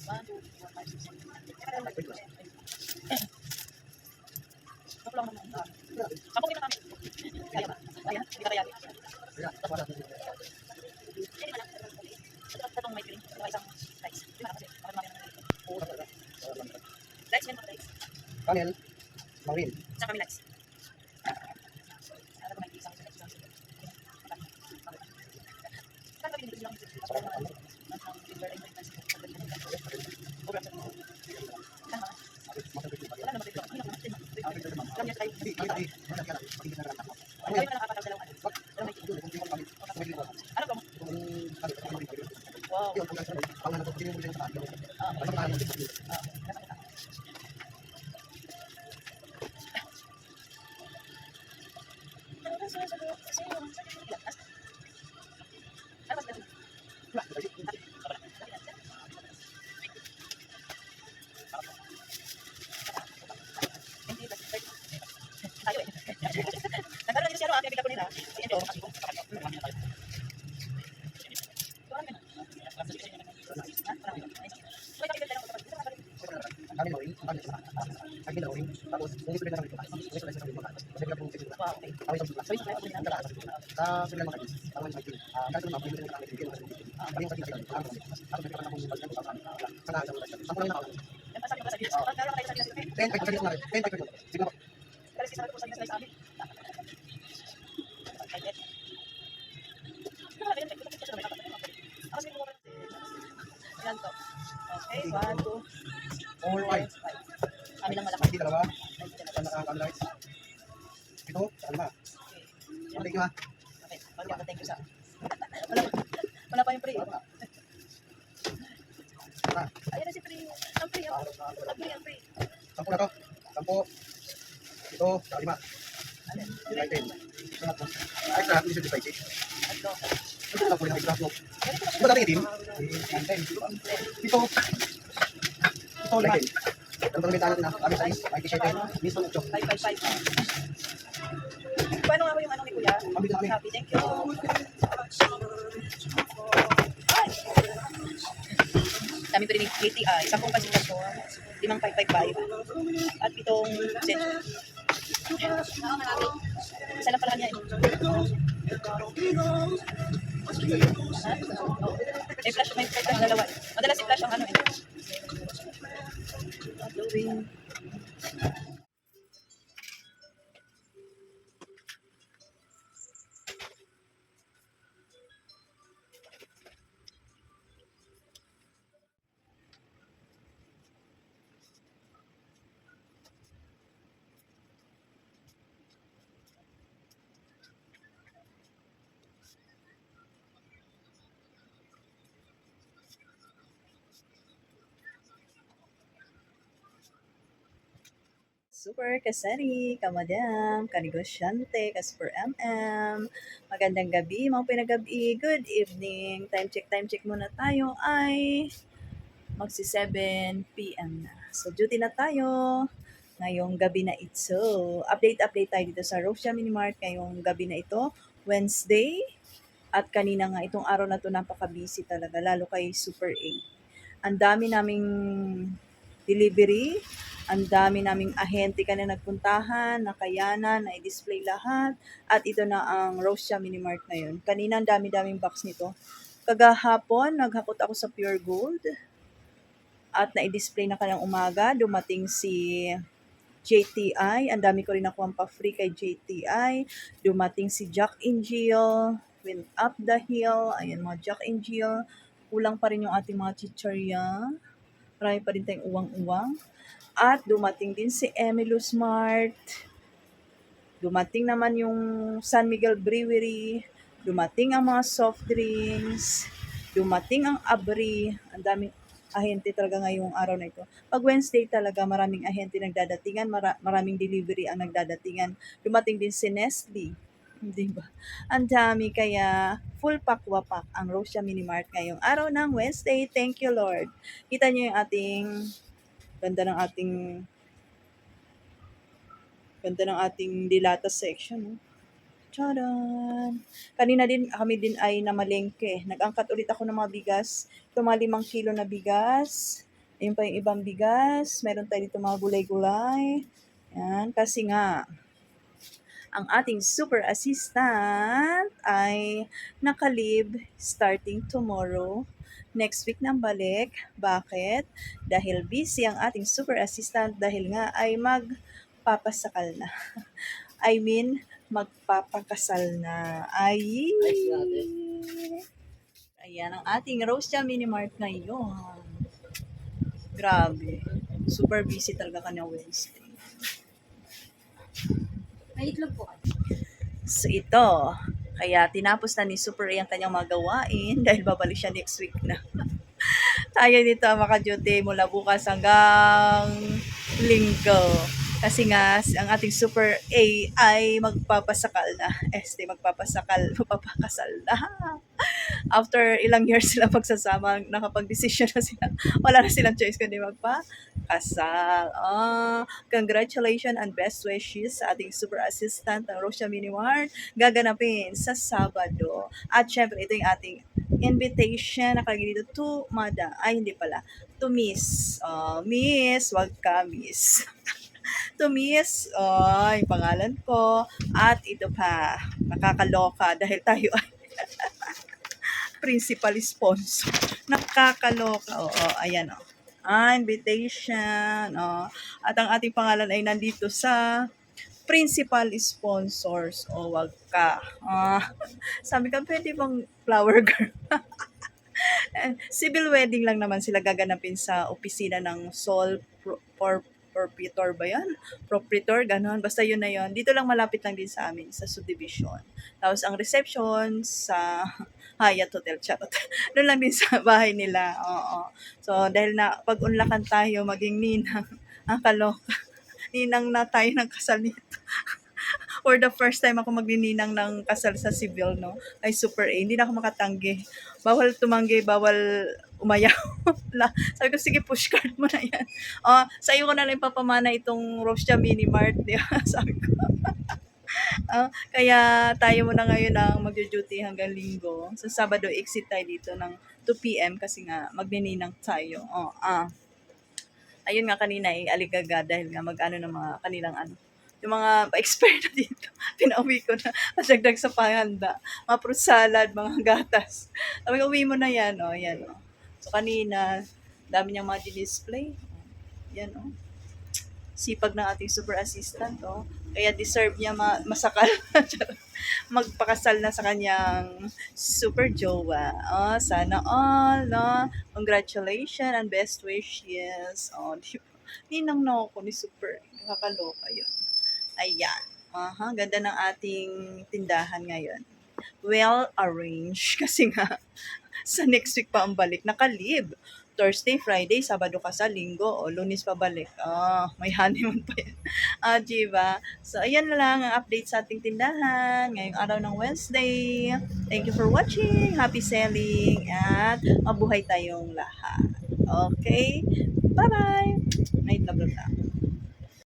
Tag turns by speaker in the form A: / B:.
A: Ako kita kami. Kaya ba? Kaya? Hindi ka kaya? Mga rice.
B: Kanel, Maureen.
A: Sa kami rice. Ano ba Wow. Ko nila. Si Endo, kasi kung
B: Kanel, Maureen. Kanel, Maureen. Tapos, kung gusto nila namin ito, kung gusto nila namin ito, kasi siguro.
A: Wow, okay.
B: Kami sa sulat.
A: So, yung mga
B: Ang dalawa sa. Sa sila mga kasi ito, kami na kung sa. Sa lahat ng sulat. Sa na
A: pasok ba sa naroon tayo sa Diyos, okay?
B: Ten, ay, kagis na rin. Ten, kagis na rin. Sige po.
A: Pero si Sarah po sa Diyos sa amin. Ay, 1,
B: 2, 4,
A: 5. Kami lang malaki.
B: Hindi dalawa. Saan? Ito? Saan ba?
A: Oh,
B: thank you ha.
A: Okay. Pag thank you sa... Wala pa. Wala pa yung pre.
B: Ah,
A: Ayan na si pre. Ang pre. Ang pre. Ang pre.
B: Sampo na to. Sampo. Ito. Sa lima. Ay, sa atin sa device.
A: Ano?
B: Ito. Ito na po yung item. Eh,
A: Ito na
B: po yung item. Ito. Ito, lima. Ang pagkabitaan natin na, kami sa is, 97, minsan 8.
A: Five, five, five. Paano nga ba yung ano ni Kuya?
B: Kami na kami.
A: Happy, thank you. Ay! Dami pa rin yung KTI, 10 pasitasyon, 5555, at pitong sen. Isa lang pala niya eh. May flash, may flash dalawa eh. Madalas Super kasari, kamadam, kanegosyante, kasper MM. Magandang gabi, mga pinagabi. Good evening. Time check, time check muna tayo ay magsi 7 p.m. na. So, duty na tayo ngayong gabi na ito. Update, update tayo dito sa Rosia Minimart ngayong gabi na ito. Wednesday. At kanina nga, itong araw na to napaka-busy talaga, lalo kay Super 8. Ang dami naming delivery, ang dami naming ahente ka na nagpuntahan, nakayanan, na-display lahat. At ito na ang Rosia Minimart ngayon. Kanina ang dami-daming box nito. Kagahapon, naghakot ako sa Pure Gold. At na-display na kanyang umaga. Dumating si JTI. Ang dami ko rin nakuha pa free kay JTI. Dumating si Jack Jill. Went up the hill. Ayan mga Jack Jill. Kulang pa rin yung ating mga chichurya. Marami pa rin tayong uwang-uwang. At dumating din si Emilio Smart. Dumating naman yung San Miguel Brewery. Dumating ang mga soft drinks. Dumating ang Abri. Ang daming ahente talaga ngayong araw na ito. Pag Wednesday talaga, maraming ahente nagdadatingan, mara- maraming delivery ang nagdadatingan. Dumating din si Nestle. Di ba? Ang dami kaya full pack wapak ang Rosia Minimart ngayong araw ng Wednesday. Thank you Lord. Kita niyo yung ating ganda ng ating ganda ng ating dilata section. No? Charan! Kanina din, kami din ay namalengke. Nag-angkat ulit ako ng mga bigas. Ito mga limang kilo na bigas. Ayun pa yung ibang bigas. Meron tayo dito mga gulay-gulay. Yan, kasi nga, ang ating super assistant ay nakalib starting tomorrow. Next week na ang balik. Bakit? Dahil busy ang ating super assistant dahil nga ay magpapasakal na. I mean, magpapakasal na. Ay! Ayan ang ating Rosia Mini Mart ngayon. Grabe. Super busy talaga ka na Wednesday.
C: May itlog po.
A: So ito, kaya tinapos na ni Super A ang kanyang mga gawain dahil babalik siya next week na. Tayo dito ang maka-duty mula bukas hanggang linggo. Kasi nga, ang ating Super A ay magpapasakal na. Este, magpapasakal, magpapakasal na. After ilang years sila pagsasama, nakapag-decision na sila. Wala na silang choice kundi magpakasal. Ah, congratulations and best wishes sa ating super assistant ng Rosia Minimart gaganapin sa Sabado. At syempre, ito yung ating invitation nakalagay dito to Mada. Ay, hindi pala. To Miss. Uh, miss, wag ka Miss. to Miss, oh, yung pangalan ko. At ito pa, nakakaloka dahil tayo ay principal sponsor. Nakakaloka. Oo, ayan o. Oh. Ah, invitation. Oh. At ang ating pangalan ay nandito sa principal sponsors. O, wag ka. Ah, sabi ka, pwede bang flower girl? Civil wedding lang naman sila gaganapin sa opisina ng Sol for proprietor ba yan? Proprietor, ganon. Basta yun na yun. Dito lang malapit lang din sa amin, sa subdivision. Tapos ang reception sa Hyatt Hotel, charot. Doon lang din sa bahay nila. Oo. So, dahil na pag-unlakan tayo, maging ninang, ang kaloka. Ninang na tayo ng kasal nito. For the first time ako magnininang ng kasal sa civil, no? Ay, super A. Hindi na ako makatanggi. Bawal tumanggi, bawal umayaw. Sabi ko, sige, push card mo na yan. Oh, sa iyo ko na lang ipapamana itong Rosia Mini Mart. Di ba? Sabi ko. Ah, kaya tayo muna ngayon ang magjo-duty hanggang linggo. Sa Sabado, exit tayo dito ng 2 p.m. kasi nga magnininang tayo. Oh, ah. Ayun nga kanina eh, aligaga dahil nga mag-ano ng mga kanilang ano. Yung mga expert na dito, pinauwi ko na pasagdag sa panganda. Mga fruit salad, mga gatas. Sabi ko, uwi mo na yan. Oh, yan. Oh. So kanina, dami niyang mga display. Yan, oh. Sipag ng ating super assistant, oh. Kaya deserve niya ma- masakal. Magpakasal na sa kanyang super jowa. Oh, sana all, no? Congratulations and best wishes. Oh, di ba? Ninang na ako ni super. Nakakaloka yun. Ayan. Aha, ganda ng ating tindahan ngayon. Well arranged kasi nga sa next week pa ang balik. Nakalib. Thursday, Friday, Sabado ka sa linggo, o lunes pa balik. Ah, may honeymoon pa yan. ah, diba? So, ayan na lang ang update sa ating tindahan ngayong araw ng Wednesday. Thank you for watching. Happy selling at mabuhay tayong lahat. Okay? Bye-bye! Night love lang.